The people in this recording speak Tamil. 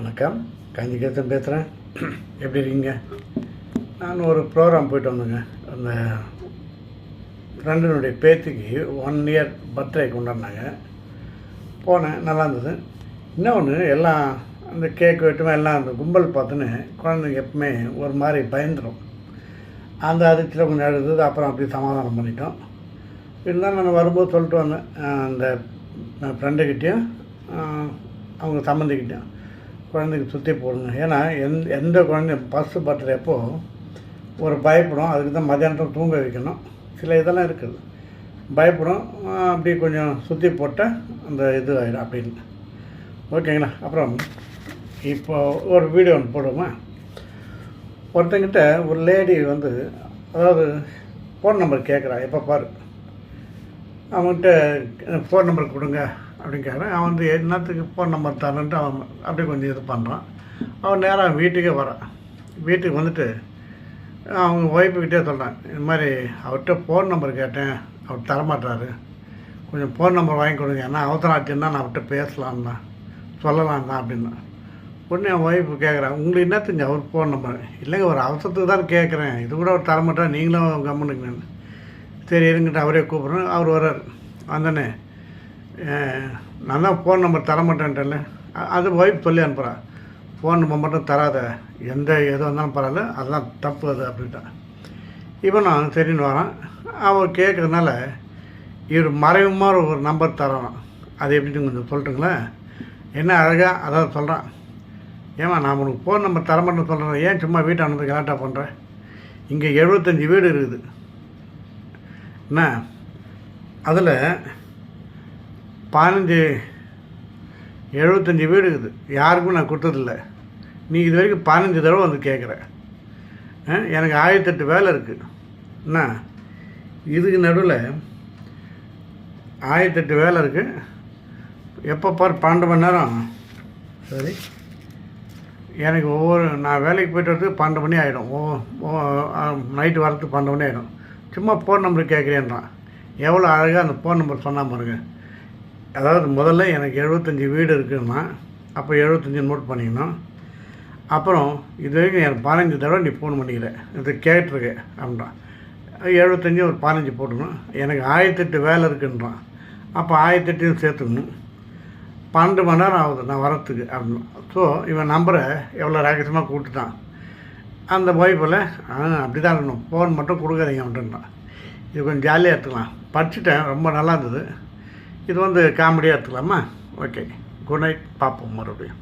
வணக்கம். காஞ்சிகேத்தன் பேசுகிறேன் எப்படி இருக்கீங்க? நான் ஒரு ப்ரோக்ராம் போயிட்டு வந்தேங்க. அந்த ஃப்ரெண்டினுடைய பேத்திக்கு ஒன் இயர் பர்த்டே கொண்டாடினாங்க. போனேன் நல்லா இருந்தது. இன்னொன்று எல்லாம் அந்த கேக் வெட்டுமே எல்லாம் அந்த கும்பல் பார்த்துன்னு குழந்தைங்க எப்பவுமே ஒரு மாதிரி பயந்துடும் அந்த அதிர்ச்சியில் கொஞ்சம் எழுதுது அப்புறம் அப்படி சமாதானம் பண்ணிட்டோம். இருந்தாலும் நான் வரும்போது சொல்லிட்டு வந்தேன். அந்த ஃப்ரெண்டுக்கிட்டேயும் அவங்க சம்மந்திக்கிட்டேயும் குழந்தைக்கு சுற்றி போடுங்க. ஏன்னா எந் எந்த குழந்தை பஸ்ஸு பர்த்டே ஒரு பயப்படும் அதுக்கு தான் மதியானத்தில் தூங்க வைக்கணும். சில இதெல்லாம் இருக்குது. பயப்படும் அப்படி கொஞ்சம் சுற்றி போட்டால் அந்த இது ஆகிடும் அப்படின்னு. ஓகேங்களா? அப்புறம் இப்போ ஒரு வீடியோ ஒன்று போடுவோமா? ஒருத்தங்கிட்ட ஒரு லேடி வந்து அதாவது ஃபோன் நம்பர் கேட்குறா எப்போ பாரு. அவன்கிட்ட ஃபோன் நம்பர் கொடுங்க அப்படின்னு கேட்குறேன் அவன் வந்து என்னத்துக்கு ஃபோன் நம்பர் தரேன்ட்டு அவன் அப்படியே கொஞ்சம் இது பண்ணுறான் அவன் நேராக வீட்டுக்கே வரான் வீட்டுக்கு வந்துட்டு அவங்க ஒய்ஃபுக்கிட்டே சொல்கிறான் இந்த மாதிரி அவர்கிட்ட ஃபோன் நம்பர் கேட்டேன் அவர் தரமாட்டாரு. கொஞ்சம் ஃபோன் நம்பர் வாங்கி கொடுங்க. ஏன்னா அவசரம் ஆச்சுன்னா நான் அவர்கிட்ட பேசலாம் தான் சொல்லலாம் தான் அப்படின்னா. உடனே என் ஒய்ஃபு கேட்குறேன் உங்களுக்கு என்ன தெரிஞ்சு அவர் ஃபோன் நம்பர் இல்லைங்க ஒரு அவசரத்துக்கு தான் கேட்குறேன் இது கூட அவர் தரமாட்டா நீங்களும் கம்முனுங்க சரி இருங்கிட்ட அவரே கூப்பிட்றேன் அவர் வர்றார். வந்தோடனே நான் தான் ஃபோன் நம்பர் தர மாட்டேன்ட்டேன்னு அது ஒய்ஃப் சொல்லி அனுப்புகிறான் ஃபோன் நம்பர் மட்டும் தராத. எந்த எது வந்தாலும் பரவாயில்ல. அதெல்லாம் தப்பு அது அப்படின்ட்டான் இப்போ நான் சரின்னு வரான் அவன் கேட்குறதுனால இவர் மறைமுகமாக ஒரு நம்பர் தரான் அது எப்படின்னு கொஞ்சம் சொல்லட்டுங்களேன் என்ன அழகாக அதாவது சொல்கிறான் ஏமா நான் உனக்கு ஃபோன் நம்பர் தரமாட்டேன்னு சொல்கிறேன் ஏன் சும்மா வீட்டை அனுப்பி கலாட்டா பண்ணுறேன் இங்கே எழுபத்தஞ்சி வீடு இருக்குது. என்ன? அதில் பதினஞ்சு எழுபத்தஞ்சி வீடு இருக்குது. யாருக்கும் நான் கொடுத்ததில்ல. நீ இது வரைக்கும் பதினஞ்சு தடவை வந்து கேட்குற. ஆ, எனக்கு ஆயிரத்தெட்டு வேலை இருக்குது என்ன? இதுக்கு நடுவில் ஆயிரத்தெட்டு வேலை இருக்குது எப்போ பார் பன்னெண்டு மணி நேரம். சரி. எனக்கு ஒவ்வொரு நான் வேலைக்கு போய்ட்டு வரதுக்கு பன்னெண்டு மணி ஆகிடும் ஓ நைட்டு வரத்துக்கு பன்னெண்டு மணி ஆகிடும் சும்மா ஃபோன் நம்பர் கேட்குறேன்றான். எவ்வளோ அழகாக அந்த ஃபோன் நம்பர் சொன்னால் பாருங்க. அதாவது முதல்ல எனக்கு எழுபத்தஞ்சி வீடு இருக்குன்னா அப்போ எழுபத்தஞ்சி நோட் பண்ணிக்கணும். அப்புறம் இது வரைக்கும் எனக்கு பதினஞ்சு தடவை நீ ஃபோன் பண்ணிக்கிறேன் இது கேட்டிருக்கு அப்படின்றான். எழுபத்தஞ்சி ஒரு பதினஞ்சு போட்டுக்கணும். எனக்கு ஆயிரத்தெட்டு வேலை இருக்குன்றான். அப்போ ஆயிரத்தெட்டையும் சேர்த்துக்கணும். பன்னெண்டு மணி நேரம் ஆகுது நான் வரத்துக்கு அப்படின்னு. ஸோ இவன் நம்பரை எவ்வளோ ரகசியமாக கூப்பிட்டுட்டான். அந்த ஒய்ஃபில் ஆ அப்படி தான் இருக்கணும். ஃபோன் மட்டும் கொடுக்காதீங்க அப்படின்றான். இது கொஞ்சம் ஜாலியாக எடுத்துக்கலாம். படிச்சுட்டேன் ரொம்ப நல்லா இருந்தது. இது வந்து காமெடியாக எடுத்துக்கலாமா? ஓகே குட் நைட் பார்ப்போம் மறுபடியும்.